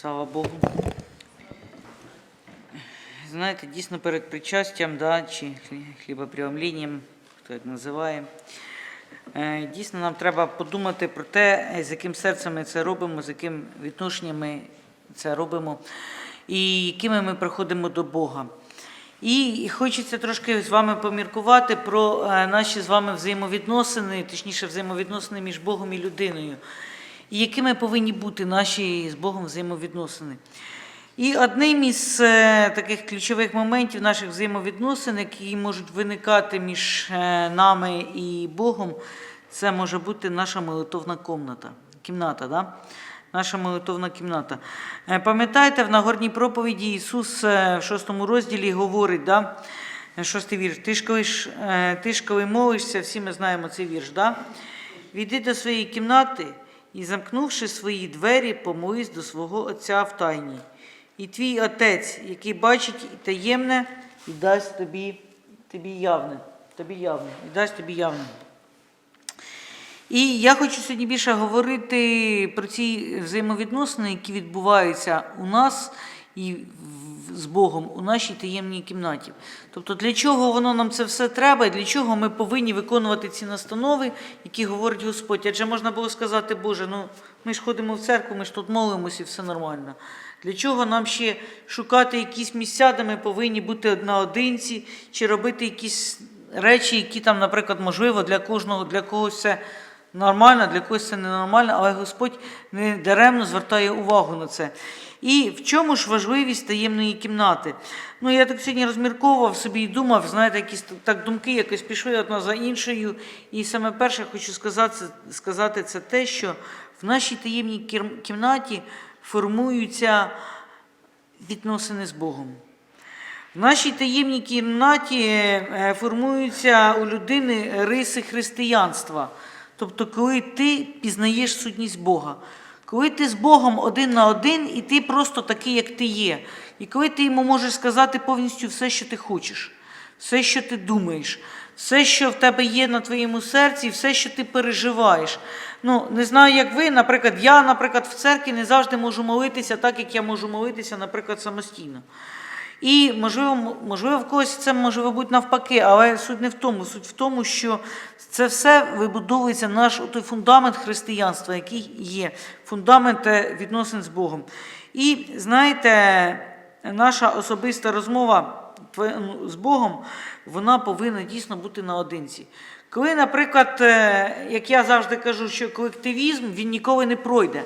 Слава Богу. Знаєте, дійсно перед причастям, да, чи хлі- хлібопреломленням, хто як називає, е, дійсно нам треба подумати про те, з яким серцем ми це робимо, з яким відношенням ми це робимо, і якими ми приходимо до Бога. І хочеться трошки з вами поміркувати про е, наші з вами взаємовідносини, точніше, взаємовідносини між Богом і людиною, і якими повинні бути наші з Богом взаємовідносини. І одним із е, таких ключових моментів наших взаємовідносин, які можуть виникати між е, нами і Богом, це може бути наша молитовна кімната. Кімната, да? Наша молитовна кімната. Е, Пам'ятаєте, в Нагорній проповіді Ісус в шостому розділі говорить, да? шостий вірш, ти ж, коли ти ж коли молишся, всі ми знаємо цей вірш, да? Віди до своєї кімнати і, замкнувши свої двері, помолись до свого Отця в тайні. І твій Отець, який бачить таємне, і дасть тобі, тобі явне. Тобі явне, і дасть тобі явне. І я хочу сьогодні більше говорити про ці взаємовідносини, які відбуваються у нас і з Богом у нашій таємній кімнаті. Тобто, для чого воно нам це все треба, і для чого ми повинні виконувати ці настанови, які говорить Господь. Адже можна було сказати, Боже, ну ми ж ходимо в церкву, ми ж тут молимося і все нормально. Для чого нам ще шукати якісь місця, де ми повинні бути наодинці, чи робити якісь речі, які там, наприклад, можливо, для кожного, для когось це нормально, для когось це ненормально, але Господь не даремно звертає увагу на це. І в чому ж важливість таємної кімнати? Ну, я так сьогодні розмірковував собі і думав, знаєте, якісь так думки якось пішли одна за іншою. І саме перше хочу сказати, сказати це те, що в нашій таємній кімнаті формуються відносини з Богом. В нашій таємній кімнаті е, формуються у людини риси християнства. Тобто, коли ти пізнаєш сутність Бога, коли ти з Богом один на один, і ти просто такий, як ти є. І коли ти йому можеш сказати повністю все, що ти хочеш, все, що ти думаєш, все, що в тебе є на твоєму серці, все, що ти переживаєш. Ну, не знаю, як ви, наприклад, я, наприклад, в церкві не завжди можу молитися так, як я можу молитися, наприклад, самостійно. І можливо, можливо, в когось це може бути навпаки, але суть не в тому. Суть в тому, що це все вибудовується наш той фундамент християнства, який є, фундамент е, відносин з Богом. І знаєте, наша особиста розмова ну, з Богом, вона повинна дійсно бути наодинці. Коли, наприклад, е, як я завжди кажу, що колективізм він ніколи не пройде.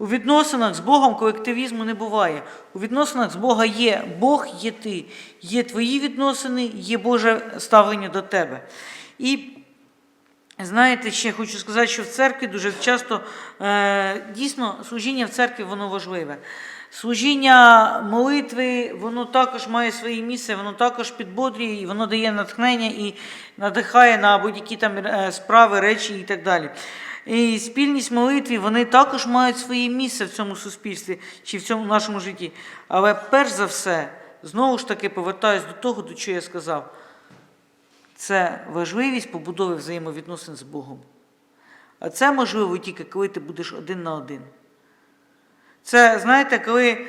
У відносинах з Богом колективізму не буває. У відносинах з Бога є Бог, є ти, є твої відносини, є Боже ставлення до тебе. І знаєте, ще хочу сказати, що в церкві дуже часто е, дійсно служіння в церкві воно важливе. Служіння молитви, воно також має своє місце, воно також підбодрює, і воно дає натхнення і надихає на будь-які там е, справи, речі і так далі. І спільність молитві, вони також мають своє місце в цьому суспільстві чи в цьому нашому житті. Але перш за все, знову ж таки повертаюсь до того, до чого я сказав. Це важливість побудови взаємовідносин з Богом. А це можливо тільки коли ти будеш один на один. Це, знаєте, коли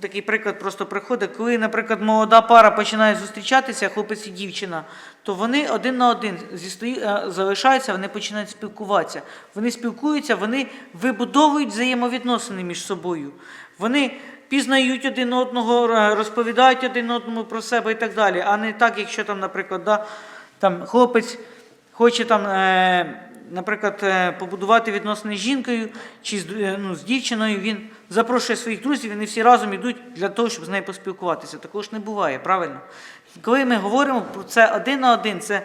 такий приклад просто приходить, коли, наприклад, молода пара починає зустрічатися, хлопець і дівчина, то вони один на один зі е, залишаються, вони починають спілкуватися. Вони спілкуються, вони вибудовують взаємовідносини між собою. Вони пізнають один одного, розповідають один одному про себе і так далі. А не так, якщо там, наприклад, да, там хлопець хоче там, е, наприклад, е, побудувати відносини з жінкою чи з, е, ну, з дівчиною, він запрошує своїх друзів, вони всі разом йдуть для того, щоб з нею поспілкуватися. Такого ж не буває, правильно? Коли ми говоримо про це один на один, це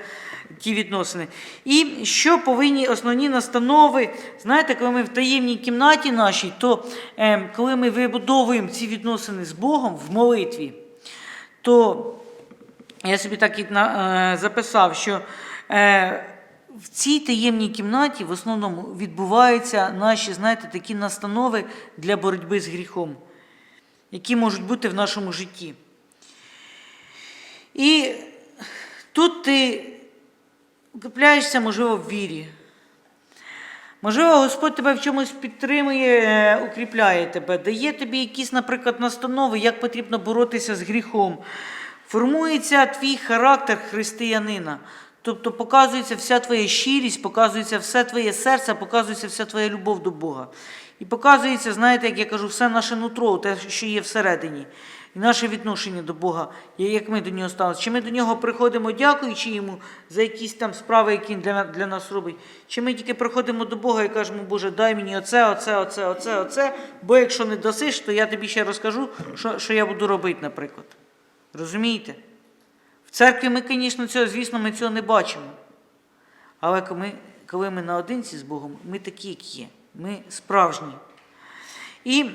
ті відносини. І що повинні основні настанови, знаєте, коли ми в таємній кімнаті нашій, то е, коли ми вибудовуємо ці відносини з Богом в молитві, то я собі так і е, записав, що е, в цій таємній кімнаті в основному відбуваються наші, знаєте, такі настанови для боротьби з гріхом, які можуть бути в нашому житті. І тут ти укріпляєшся, можливо, в вірі. Можливо, Господь тебе в чомусь підтримує, е, укріпляє тебе, дає тобі якісь, наприклад, настанови, як потрібно боротися з гріхом. Формується твій характер християнина. Тобто показується вся твоя щирість, показується все твоє серце, показується вся твоя любов до Бога. І показується, знаєте, як я кажу, все наше нутро, те, що є всередині. І наше відношення до Бога, як ми до нього ставимося. Чи ми до нього приходимо, дякуючи йому за якісь там справи, які він для, для нас робить, чи ми тільки приходимо до Бога і кажемо, Боже, дай мені оце, оце, оце, оце, оце, бо якщо не дасиш, то я тобі ще розкажу, що, що я буду робити, наприклад. Розумієте? Церкві ми, звісно, цього, звісно, ми цього не бачимо. Але коли ми, коли ми наодинці з Богом, ми такі, як є. Ми справжні. І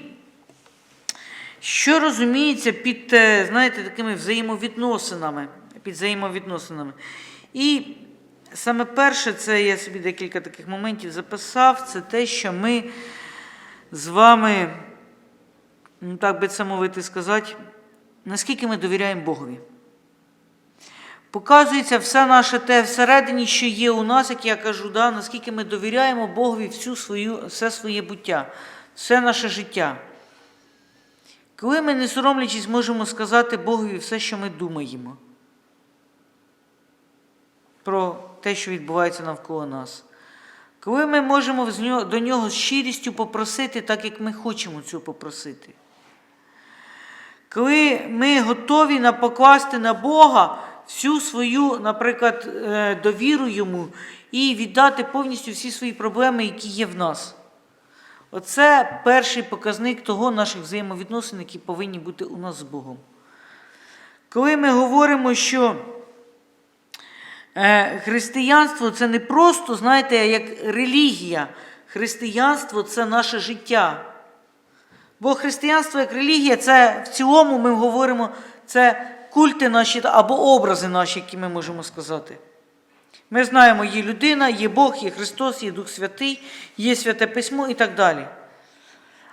що розуміється під, е, знаєте, такими взаємовідносинами, під взаємовідносинами. І саме перше, це я собі декілька таких моментів записав, це те, що ми з вами, ну так би це мовити сказати, наскільки ми довіряємо Богові. Показується все наше те всередині, що є у нас, як я кажу, да, наскільки ми довіряємо Богові всю свою, все своє буття, все наше життя. Коли ми, не соромлячись, можемо сказати Богові все, що ми думаємо про те, що відбувається навколо нас. Коли ми можемо до нього з щирістю попросити, так як ми хочемо цього попросити. Коли ми готові покласти на Бога всю свою, наприклад, е, довіру йому і віддати повністю всі свої проблеми, які є в нас. Оце перший показник того наших взаємовідносин, які повинні бути у нас з Богом. Коли ми говоримо, що е, християнство це не просто, знаєте, як релігія. Християнство це наше життя. Бо християнство як релігія, це в цілому ми говоримо, це культи наші або образи наші, які ми можемо сказати. Ми знаємо, є людина, є Бог, є Христос, є Дух Святий, є Святе Письмо і так далі.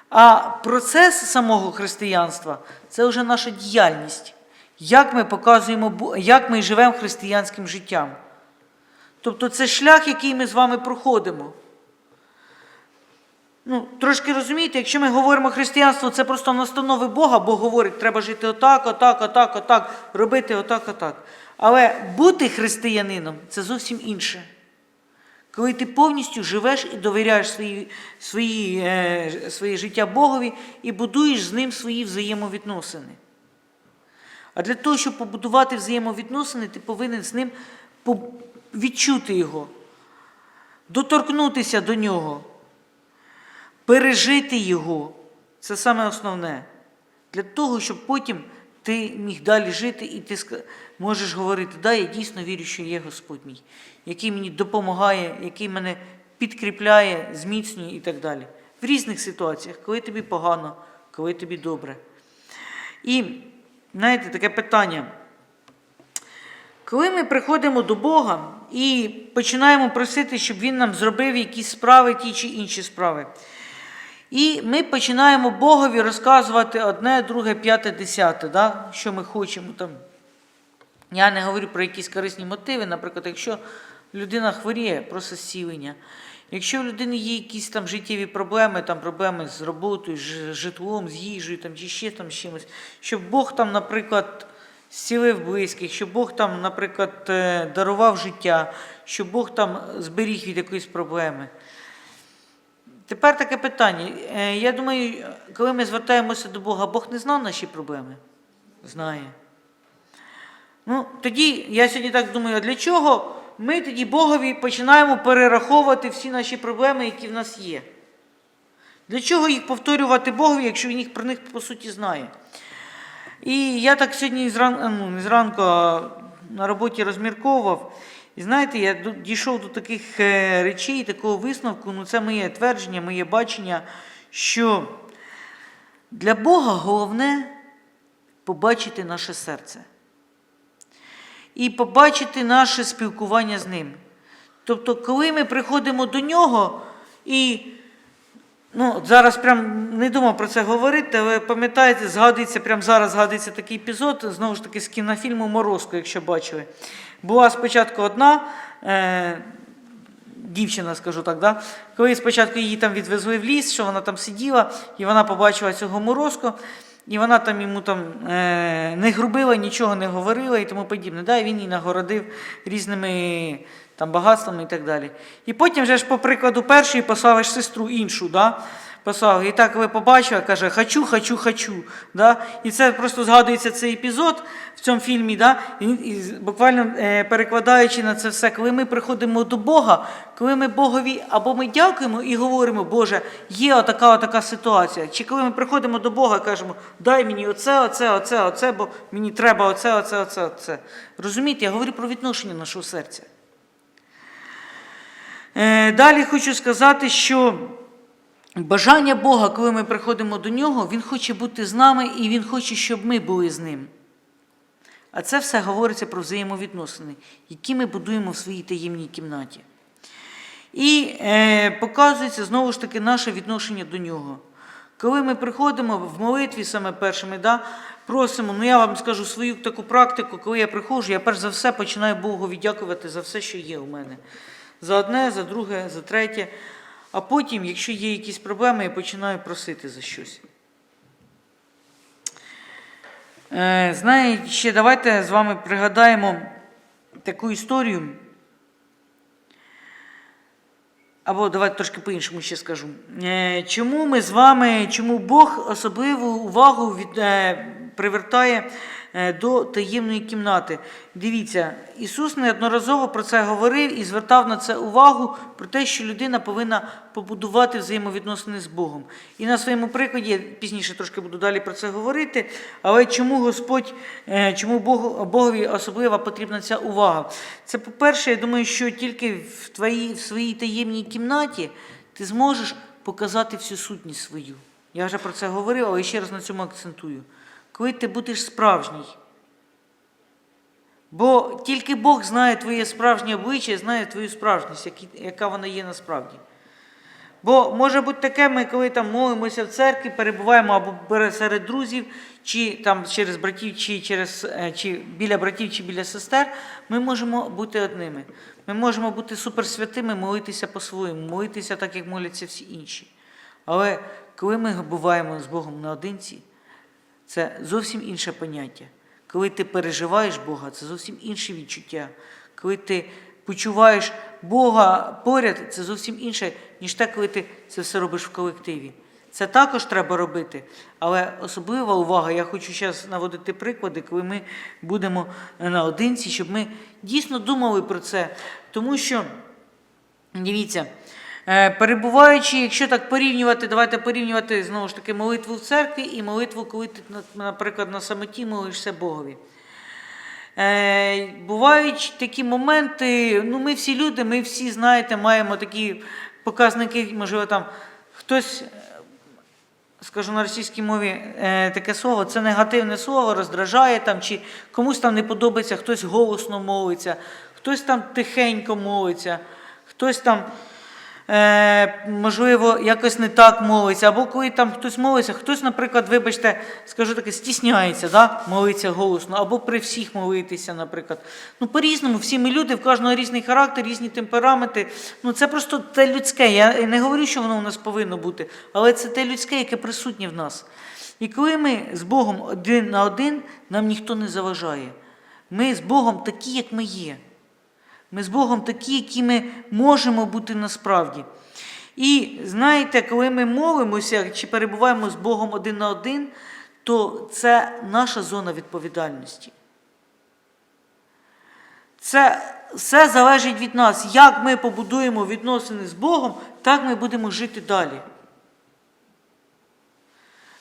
А процес самого християнства це вже наша діяльність, як ми показуємо, як ми живемо християнським життям. Тобто це шлях, який ми з вами проходимо. Ну, трошки розумієте, якщо ми говоримо християнство, це просто настанови Бога, Бог говорить, треба жити отак, отак, отак, отак, робити отак, отак. Але бути християнином це зовсім інше. Коли ти повністю живеш і довіряєш свої, свої, е, своє життя Богові і будуєш з ним свої взаємовідносини. А для того, щоб побудувати взаємовідносини, ти повинен з ним відчути його, доторкнутися до нього пережити його. Це саме основне. Для того, щоб потім ти міг далі жити, і ти можеш говорити, да, я дійсно вірю, що є Господь мій, який мені допомагає, який мене підкріпляє, зміцнює і так далі. В різних ситуаціях, коли тобі погано, коли тобі добре. І знаєте, таке питання. Коли ми приходимо до Бога і починаємо просити, щоб Він нам зробив якісь справи, ті чи інші справи. І ми починаємо Богові розказувати одне, друге, п'яте, десяте, да? що ми хочемо там. Я не говорю про якісь корисні мотиви, наприклад, якщо людина хворіє, просто зцілення. Якщо в людини є якісь там життєві проблеми, там проблеми з роботою, з житлом, з їжею там, чи ще там з чимось, щоб Бог там, наприклад, зцілив близьких, щоб Бог там, наприклад, е, дарував життя, щоб Бог там зберіг від якоїсь проблеми. Тепер таке питання. Е, Я думаю, коли ми звертаємося до Бога, Бог не знав наші проблеми? Знає. Ну, тоді я сьогодні так думаю, а для чого ми тоді Богові починаємо перераховувати всі наші проблеми, які в нас є? Для чого їх повторювати Богові, якщо він їх про них по суті знає? І я так сьогодні зран... ну, зранку на роботі розмірковував. І знаєте, я дійшов до таких е, речей, такого висновку, ну це моє твердження, моє бачення, що для Бога головне побачити наше серце і побачити наше спілкування з ним. Тобто, коли ми приходимо до нього і Ну, зараз прям не думав про це говорити, але пам'ятаєте, згадується, прямо зараз згадується такий епізод, знову ж таки, з кінофільму Морозко, якщо бачили. Була спочатку одна е, дівчина, скажу так, да? коли спочатку її там відвезли в ліс, що вона там сиділа, і вона побачила цього морозку, і вона там йому там е, не грубила, нічого не говорила і тому подібне. Да? І він її нагородив різними там, багатствами і так далі. І потім вже ж по прикладу першої послав сестру іншу. Да? Послав. І так ви побачили, каже, хочу, хочу, хочу. Да? І це просто згадується цей епізод в цьому фільмі, да? і, і буквально е, перекладаючи на це все, коли ми приходимо до Бога, коли ми Богові або ми дякуємо і говоримо, Боже, є отака отака ситуація. Чи коли ми приходимо до Бога і кажемо, дай мені оце, оце, оце, оце, бо мені треба оце, оце, оце, оце. Розумієте, я говорю про відношення нашого серця. Е, Далі хочу сказати, що бажання Бога, коли ми приходимо до нього, Він хоче бути з нами і Він хоче, щоб ми були з ним. А це все говориться про взаємовідносини, які ми будуємо в своїй таємній кімнаті. І е, показується знову ж таки наше відношення до нього. Коли ми приходимо в молитві саме першими, да, просимо, ну я вам скажу свою таку практику, коли я приходжу, я перш за все починаю Богові дякувати за все, що є у мене. За одне, за друге, за третє. А потім, якщо є якісь проблеми, я починаю просити за щось. Е, знаєте, ще давайте з вами пригадаємо таку історію. Або давайте трошки по-іншому ще скажу. Е, Чому ми з вами, чому Бог особливу увагу від, е, привертає до таємної кімнати? Дивіться, Ісус неодноразово про це говорив і звертав на це увагу про те, що людина повинна побудувати взаємовідносини з Богом. І на своєму прикладі, я пізніше трошки буду далі про це говорити, але чому Господь, е, чому Богу, Богові особлива потрібна ця увага? Це, по-перше, я думаю, що тільки в, твоїй, в своїй таємній кімнаті ти зможеш показати всю сутність свою. Я вже про це говорив, але ще раз на цьому акцентую. Коли ти будеш справжній. Бо тільки Бог знає твоє справжнє обличчя, знає твою справжність, яка вона є насправді. Бо може бути таке, ми коли там молимося в церкві, перебуваємо або серед друзів, чи там через братів, чи через е, чи біля братів, чи біля сестер, ми можемо бути одними. Ми можемо бути суперсвятими, молитися по-своєму, молитися так, як моляться всі інші. Але коли ми буваємо з Богом наодинці, це зовсім інше поняття. Коли ти переживаєш Бога, це зовсім інше відчуття. Коли ти почуваєш Бога поряд, це зовсім інше, ніж те, коли ти це все робиш в колективі. Це також треба робити. Але особлива увага, я хочу зараз наводити приклади, коли ми будемо наодинці, щоб ми дійсно думали про це. Тому що, дивіться, Перебуваючи, якщо так порівнювати, давайте порівнювати знову ж таки молитву в церкві і молитву, коли ти, наприклад, на самоті молишся Богові. Е, Бувають такі моменти, ну ми всі люди, ми всі, знаєте, маємо такі показники, можливо, там хтось, е, скажу на російській мові е, таке слово, це негативне слово, роздражає там, чи комусь там не подобається, хтось голосно молиться, хтось там тихенько молиться, хтось там е, можливо, якось не так молиться, або коли там хтось молиться, хтось, наприклад, вибачте, скажу таке, стісняється, да? молиться голосно, або при всіх молитися, наприклад. Ну, по-різному, всі ми люди, в кожного різний характер, різні темпераменти. Ну, це просто те людське. Я не говорю, що воно у нас повинно бути, але це те людське, яке присутнє в нас. І коли ми з Богом один на один, нам ніхто не заважає. Ми з Богом такі, як ми є. Ми з Богом такі, які ми можемо бути насправді. І знаєте, коли ми молимося чи перебуваємо з Богом один на один, то це наша зона відповідальності. Це все залежить від нас. Як ми побудуємо відносини з Богом, так ми будемо жити далі.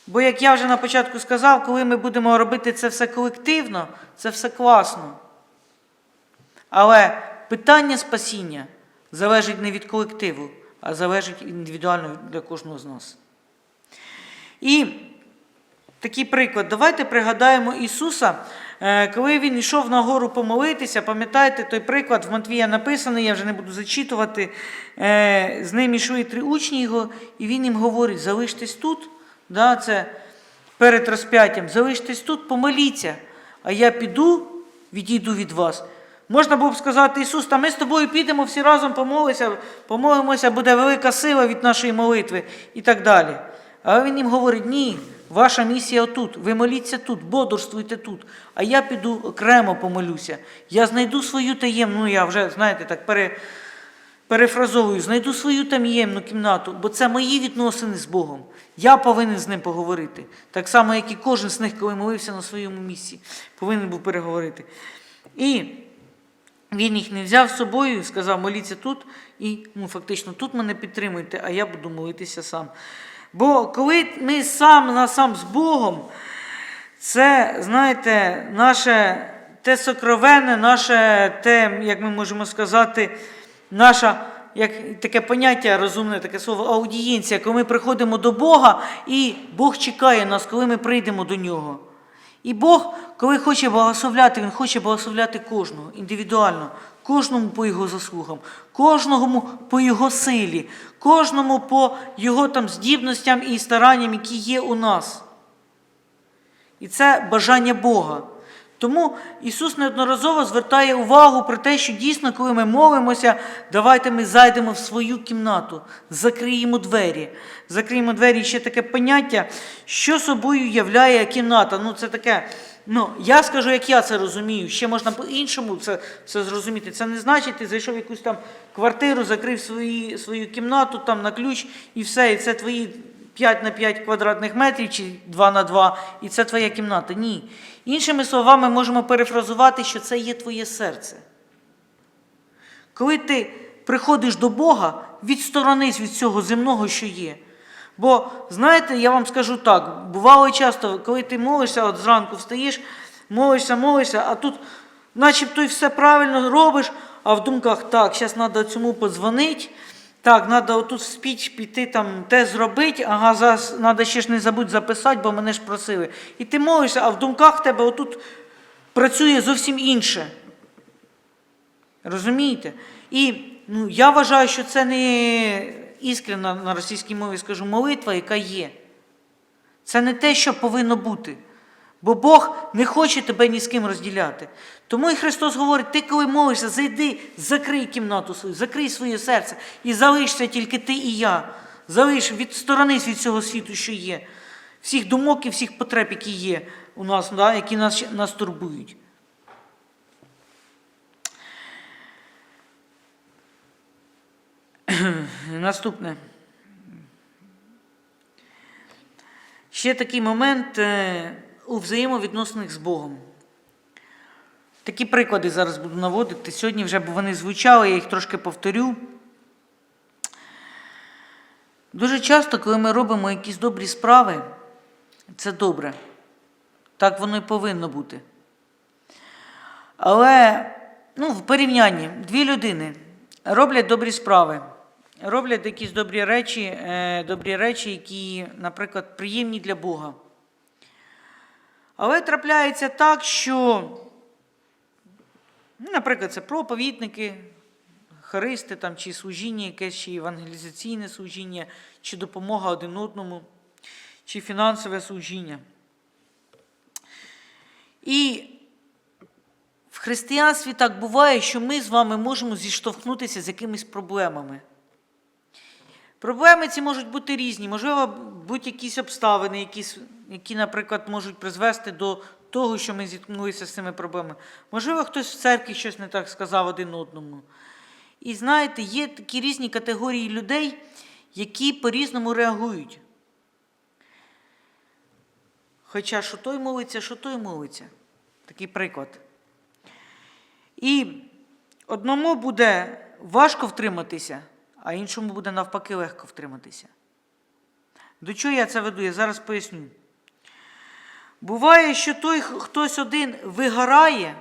Бо, як я вже на початку сказав, коли ми будемо робити це все колективно, це все класно. Але питання спасіння залежить не від колективу, а залежить індивідуально для кожного з нас. І такий приклад. Давайте пригадаємо Ісуса, е, коли Він йшов на гору помолитися, пам'ятаєте, той приклад в Матвія написаний, я вже не буду зачитувати. Е, З ним йшли три учні його, і він їм говорить: залиштесь тут, да, це перед розп'яттям, залиштесь тут, помоліться, а я піду, відійду від вас. Можна було б сказати, Ісус, та ми з тобою підемо всі разом помолимося, помолимося, буде велика сила від нашої молитви і так далі. Але він їм говорить, ні, ваша місія отут, ви моліться тут, бодрствуйте тут, а я піду окремо помолюся. Я знайду свою таємну, ну я вже, знаєте, так пере, перефразовую, знайду свою таємну кімнату, бо це мої відносини з Богом. Я повинен з ним поговорити. Так само, як і кожен з них, коли молився на своєму місці, повинен був переговорити. І він їх не взяв з собою і сказав, моліться тут, і ну, фактично тут мене підтримуйте, а я буду молитися сам. Бо коли ми сам на сам з Богом, це, знаєте, наше те сокровенне, наше те, як ми можемо сказати, наша. Як таке поняття розумне, таке слово аудієнція, коли ми приходимо до Бога, і Бог чекає нас, коли ми прийдемо до нього. І Бог, коли хоче благословляти, Він хоче благословляти кожного індивідуально, кожному по його заслугам, кожному по його силі, кожному по його там здібностям і старанням, які є у нас. І це бажання Бога. Тому Ісус неодноразово звертає увагу про те, що дійсно, коли ми молимося, давайте ми зайдемо в свою кімнату, закриємо двері. Закриємо двері ще таке поняття, що собою являє кімната. Ну, це таке. Ну, я скажу, як я це розумію. Ще можна по-іншому це, це зрозуміти. Це не значить, ти зайшов в якусь там квартиру, закрив свої, свою кімнату там на ключ і все. І це твої 5 на 5 квадратних метрів чи 2 на 2, і це твоя кімната. Ні. Іншими словами, можемо перефразувати, що це є твоє серце. Коли ти приходиш до Бога, відсторонись від цього земного, що є. Бо, знаєте, я вам скажу так, бувало часто, коли ти молишся, от зранку встаєш, молишся, молишся, а тут начебто і все правильно робиш, а в думках так, зараз треба цьому подзвонити, так, треба отут в спіч піти, там, те зробити, ага, зараз треба ще ж не забудь записати, бо мене ж просили. І ти молишся, а в думках тебе отут працює зовсім інше. Розумієте? І ну, я вважаю, що це не іскрена на російській мові, скажу, молитва, яка є. Це не те, що повинно бути. Бо Бог не хоче тебе ні з ким розділяти. Тому і Христос говорить: ти, коли молишся, зайди, закрий кімнату свою, закрий своє серце і залишся тільки ти і я. Залиш, відсторонись від цього світу, що є, всіх думок і всіх потреб, які є у нас, да, які нас, нас турбують. Наступне. Ще такий момент е, у взаємовідносинах з Богом. Такі приклади зараз буду наводити. Сьогодні вже бо вони звучали, я їх трошки повторю. Дуже часто, коли ми робимо якісь добрі справи, це добре. Так воно і повинно бути. Але ну, в порівнянні дві людини роблять добрі справи, роблять якісь добрі речі, е, добрі речі, які, наприклад, приємні для Бога. Але трапляється так, що, наприклад, це проповідники, харисти там, чи служіння, якесь чи евангелізаційне служіння, чи допомога один одному, чи фінансове служіння. І в християнстві так буває, що ми з вами можемо зіштовхнутися з якимись проблемами. Проблеми ці можуть бути різні, можливо, будь якісь обставини, якісь, які, наприклад, можуть призвести до того, що ми зіткнулися з цими проблемами. Можливо, хтось в церкві щось не так сказав один одному. І знаєте, є такі різні категорії людей, які по-різному реагують. Хоча що той молиться, що той молиться. Такий приклад. І одному буде важко втриматися, а іншому буде навпаки легко втриматися. До чого я це веду? Я зараз поясню. Буває, що той хтось один вигорає,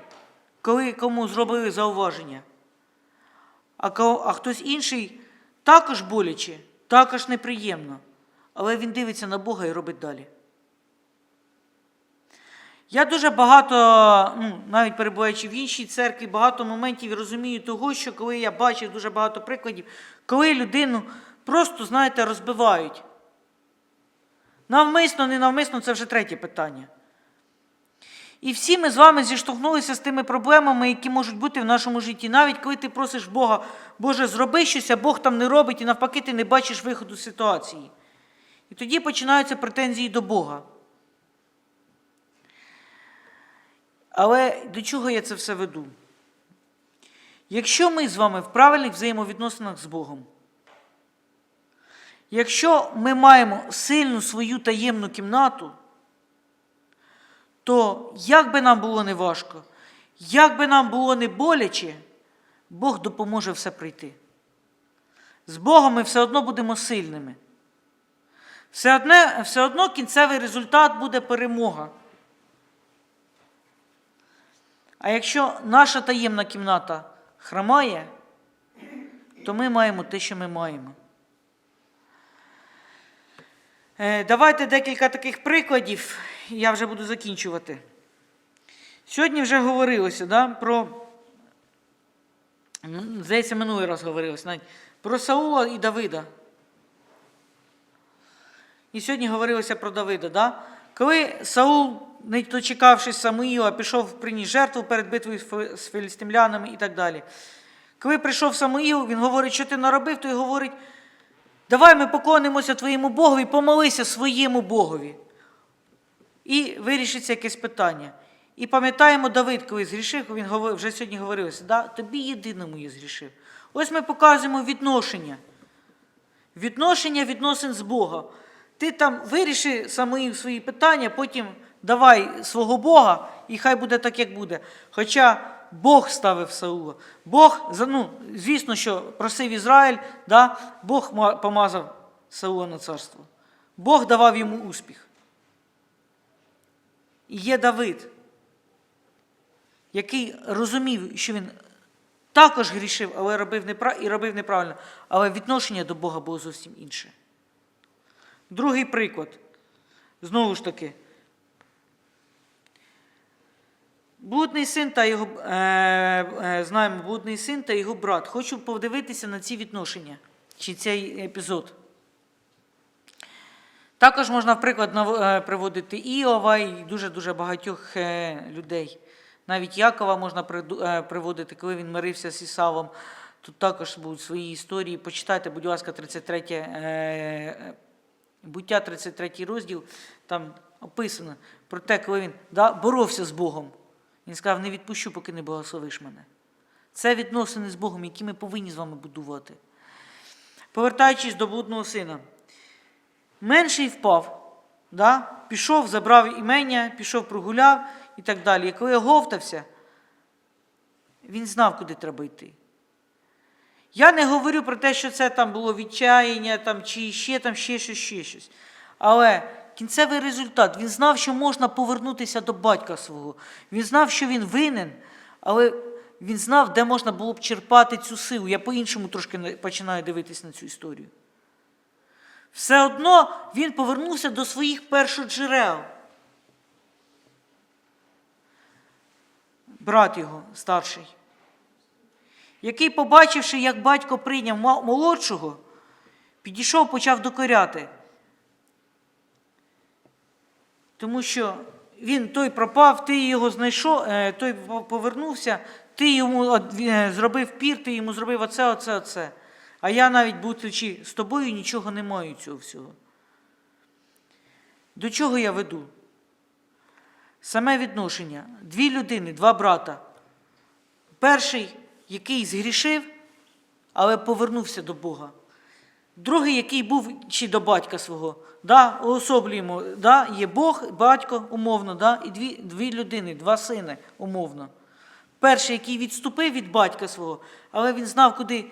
коли кому зробили зауваження, а, ко- а хтось інший також боляче, також неприємно, але він дивиться на Бога і робить далі. Я дуже багато, ну, навіть перебуваючи в іншій церкві, багато моментів розумію того, що коли я бачив дуже багато прикладів, коли людину просто, знаєте, розбивають. Навмисно, не навмисно це вже третє питання. І всі ми з вами зіштовхнулися з тими проблемами, які можуть бути в нашому житті. Навіть коли ти просиш Бога, Боже, зроби щось, а Бог там не робить, і навпаки, ти не бачиш виходу з ситуації. І тоді починаються претензії до Бога. Але до чого я це все веду? Якщо ми з вами в правильних взаємовідносинах з Богом, якщо ми маємо сильну свою таємну кімнату, то як би нам було не важко, як би нам було не боляче, Бог допоможе все пройти. З Богом ми все одно будемо сильними. Все, одне, все одно кінцевий результат буде перемога. А якщо наша таємна кімната хромає, то ми маємо те, що ми маємо. Е, Давайте декілька таких прикладів, і я вже буду закінчувати. Сьогодні вже говорилося да, про, здається, минулий раз говорилося навіть, про Саула і Давида. І сьогодні говорилося про Давида. Да? Коли Саул, не дочекавшись Самуїла, пішов приніс жертву перед битвою з філістимлянами і так далі. Коли прийшов Самуїл, він говорить, що ти наробив, той говорить, давай ми поклонимося твоєму Богові, помолися своєму Богові. І вирішиться якесь питання. І пам'ятаємо, Давид, коли згрішив, він вже сьогодні говорилося, да? тобі єдиному я згрішив. Ось ми показуємо відношення. Відношення відносин з Бога. Ти там виріши самі свої питання, потім давай свого Бога, і хай буде так, як буде. Хоча Бог ставив Саула. Бог, ну, звісно, що просив Ізраїль, да? Бог помазав Саула на царство. Бог давав йому успіх. І є Давид, який розумів, що він також грішив, але робив непра- і робив неправильно. Але відношення до Бога було зовсім інше. Другий приклад. Знову ж таки. Блудний син та його е, е, знаємо, блудний син та його брат. Хочу подивитися на ці відношення чи цей епізод. Також можна, в приклад, нав- е, приводити Іова і дуже-дуже багатьох е, людей. Навіть Якова можна е, приводити, коли він мирився з Ісавом. Тут також будуть свої історії. Почитайте, будь ласка, 33 е, е, буття, 33 розділ. Там описано про те, коли він да, боровся з Богом. Він сказав, не відпущу, поки не благословиш мене. Це відносини з Богом, які ми повинні з вами будувати. Повертаючись до блудного сина. Менший впав, да? пішов, забрав імення, пішов, прогуляв і так далі. І коли оговтався, він знав, куди треба йти. Я не говорю про те, що це там було відчаяння, там, чи ще там ще щось, ще щось. Але кінцевий результат, він знав, що можна повернутися до батька свого. Він знав, що він винен, але він знав, де можна було б черпати цю силу. Я по-іншому трошки на- починаю дивитись на цю історію. Все одно він повернувся до своїх першоджерел. Брат його старший, який, побачивши, як батько прийняв молодшого, підійшов, почав докоряти. Тому що він той пропав, ти його знайшов, е, той повернувся, ти йому е, зробив пір, ти йому зробив оце, оце, оце. А я навіть, будучи з тобою, нічого не маю цього всього. До чого я веду? Саме відношення. Дві людини, два брата. Перший, який згрішив, але повернувся до Бога. Другий, який був чи до батька свого, да, уособлюємо, да, є Бог, батько умовно, да, і дві, дві людини, два сини умовно. Перший, який відступив від батька свого, але він знав, куди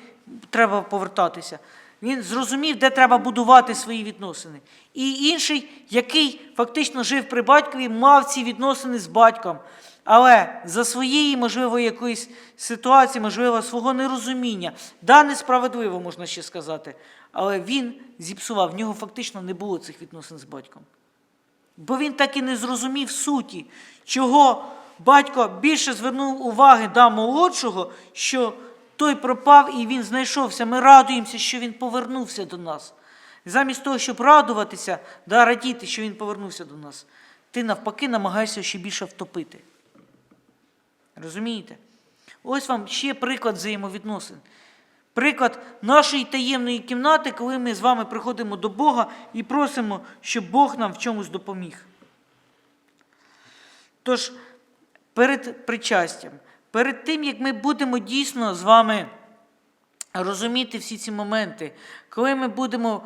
треба повертатися. Він зрозумів, де треба будувати свої відносини. І інший, який фактично жив при батькові, мав ці відносини з батьком. Але за своєї, можливо, якоїсь ситуації, можливо, свого нерозуміння, да, несправедливо, можна ще сказати, але він зіпсував, в нього фактично не було цих відносин з батьком. Бо він так і не зрозумів суті, чого батько більше звернув уваги до молодшого, що той пропав і він знайшовся. Ми радуємося, що він повернувся до нас. Замість того, щоб радуватися, да, радіти, що він повернувся до нас. ти навпаки намагаєшся ще більше втопити. Розумієте? Ось вам ще приклад взаємовідносин. Приклад нашої таємної кімнати, коли ми з вами приходимо до Бога і просимо, щоб Бог нам в чомусь допоміг. Тож, перед причастям, перед тим, як ми будемо дійсно з вами розуміти всі ці моменти, коли ми будемо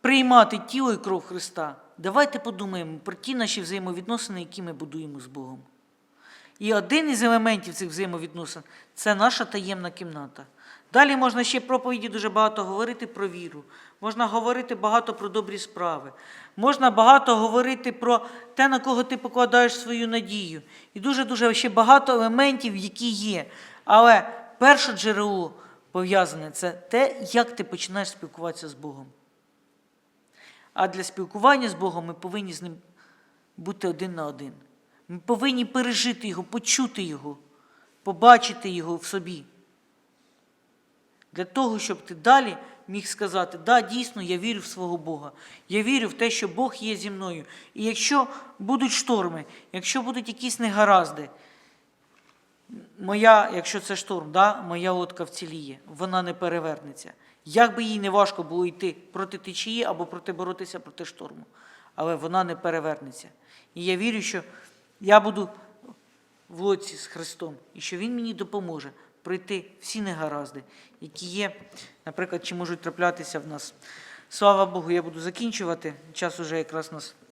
приймати тіло і кров Христа, давайте подумаємо про ті наші взаємовідносини, які ми будуємо з Богом. І один із елементів цих взаємовідносин це наша таємна кімната. Далі можна ще проповіді дуже багато говорити про віру, можна говорити багато про добрі справи, можна багато говорити про те, на кого ти покладаєш свою надію. І дуже-дуже ще багато елементів, які є. Але перше джерело пов'язане це те, як ти починаєш спілкуватися з Богом. А для спілкування з Богом ми повинні з ним бути один на один. Ми повинні пережити його, почути його, побачити його в собі. Для того, щоб ти далі міг сказати, да, дійсно, я вірю в свого Бога. Я вірю в те, що Бог є зі мною. І якщо будуть шторми, якщо будуть якісь негаразди, моя, якщо це шторм, да, моя лодка вціліє, вона не перевернеться. Як би їй не важко було йти проти течії або проти боротися проти шторму, але вона не перевернеться. І я вірю, що я буду в лодці з Христом, і що Він мені допоможе пройти всі негаразди, які є, наприклад, чи можуть траплятися в нас. Слава Богу, я буду закінчувати. Час уже якраз нас